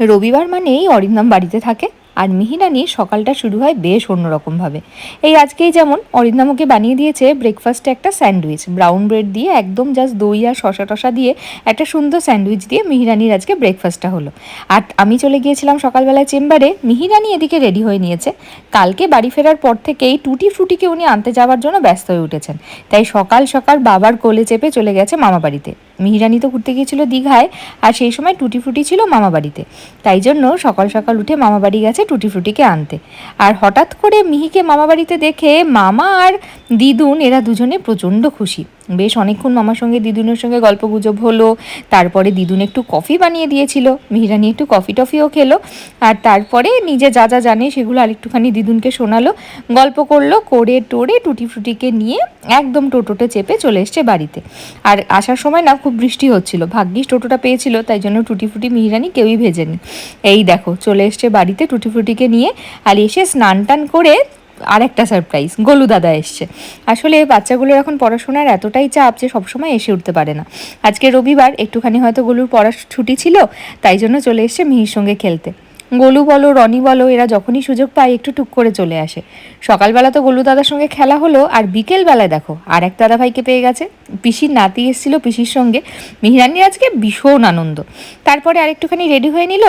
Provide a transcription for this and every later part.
রবিবার মানেই অরিন্দম বাড়িতে থাকে আর মিহিরানির সকালটা শুরু হয় বেশ অন্যরকমভাবে। এই আজকেই যেমন অরিন্দমকে বানিয়ে দিয়েছে ব্রেকফাস্টে একটা স্যান্ডউইচ। ব্রাউন ব্রেড দিয়ে একদম জাস্ট দই আর শশা টশা দিয়ে একটা সুন্দর স্যান্ডউইচ দিয়ে মিহিরানির আজকে ব্রেকফাস্টটা হলো। আর আমি চলে গিয়েছিলাম সকালবেলায় চেম্বারে মিহিরানি এদিকে রেডি হয়ে নিয়েছে। কালকে বাড়ি ফেরার পর থেকেই টুটি ফ্রুটিকে উনি আনতে যাওয়ার জন্য ব্যস্ত হয়ে উঠেছেন। তাই সকাল সকাল বাবার কোলে চেপে চলে গেছে মামা বাড়িতে। মিহিরানি তো ঘুরতে গিয়েছিল দীঘায়, আর সেই সময় টুটি ফ্রুটি ছিল মামা বাড়িতে। তাই জন্য সকাল সকাল উঠে মামা বাড়ি গেছে টুটি ফ্রুটিকে আনতে। আর হঠাৎ করে মিহিকে মামা বাড়িতে দেখে মামা আর দিদুন এরা দুজনে প্রচণ্ড খুশি। বেশ অনেকক্ষণ মামার সঙ্গে, দিদুনের সঙ্গে গল্প গুজব হলো, তারপরে দিদুন একটু কফি বানিয়ে দিয়েছিল, মিহিরানি একটু কফি টফিও খেলো, আর তারপরে নিজে যা যা জানে সেগুলো আরেকটুখানি দিদুনকে শোনালো, গল্প করল, করে টোরে টুটি ফ্রুটিকে নিয়ে একদম টোটোতে চেপে চলে এসছে বাড়িতে। আর আসার সময় না খুব বৃষ্টি হচ্ছিল। ভাগ্যিস টোটোটা পেয়েছিল, তাই জন্য টুটিফুটি মিহিরানি কেউই ভেজেনি। এই দেখো, চলে এসছে বাড়িতে টুটিফুটিকে নিয়ে আর এসে স্নান টান করে আর একটা সারপ্রাইজ গোলু দাদা এসছে। আসলে বাচ্চাগুলোর এখন পড়াশোনার এতটাই চাপ যে সবসময় এসে উঠতে পারে না। আজকে রবিবার, একটুখানি হয়তো গোলুর পড়ার ছুটি ছিল, তাই জন্য চলে এসছে মিহির সঙ্গে খেলতে। গোলু বলো, রনি বলো, এরা যখনই সুযোগ পায় একটু টুক করে চলে আসে। সকালবেলা তো গোলু দাদার সঙ্গে খেলা হলো, আর বিকেল বেলায় দেখো আর এক দাদা ভাইকে পেয়ে গেছে। পিসির নাতি এসেছিল পিসির সঙ্গে। মিহিরানির আজকে ভীষণ আনন্দ। তারপরে আরেকটুখানি রেডি হয়ে নিল।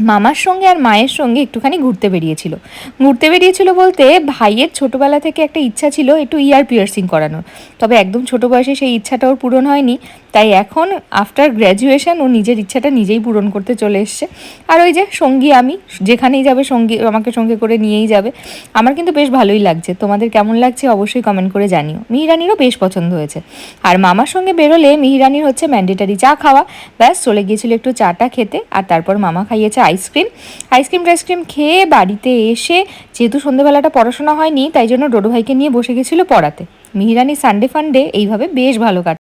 মামার সঙ্গে আর মায়ের সঙ্গে একটুখানি ঘুরতে বেরিয়েছিল। ঘুরতে বেরিয়েছিল বলতে ভাইয়ের ছোটবেলা থেকে একটা ইচ্ছা ছিল একটু ইয়ার পিয়ার্সিং করানোর। তবে একদম ছোট বয়সে সেই ইচ্ছাটা ওর পূরণ হয়নি। তাই এখন আফটার গ্র্যাজুয়েশন ও নিজের ইচ্ছাটা নিজেই পূরণ করতে চলে এসছে। আর ওই যে সঙ্গী আমি, যেখানেই যাবে সঙ্গী, আমাকে সঙ্গে করে নিয়েই যাবে। আমার কিন্তু বেশ ভালোই লাগছে। তোমাদের কেমন লাগছে অবশ্যই কমেন্ট করে জানিও। মিহিরানিরও বেশ পছন্দ হয়েছে। আর মামার সঙ্গে বেরোলে মিহিরানির হচ্ছে ম্যান্ডেটারি চা খাওয়া। ব্যাস, চলে গিয়েছিল একটু চাটা খেতে আর তারপর মামা খাইয়েছে আইসক্রিম আইসক্রিম টাইসক্রিম খেয়ে বাড়িতে এসে, যেহেতু সন্ধ্যেবেলাটা পড়াশোনা হয়নি, তাই জন্য ডোডো ভাইকে নিয়ে বসে গেছিল পড়াতে। মিহিরানি সানডে ফান্ডে এইভাবে বেশ ভালো কাটে।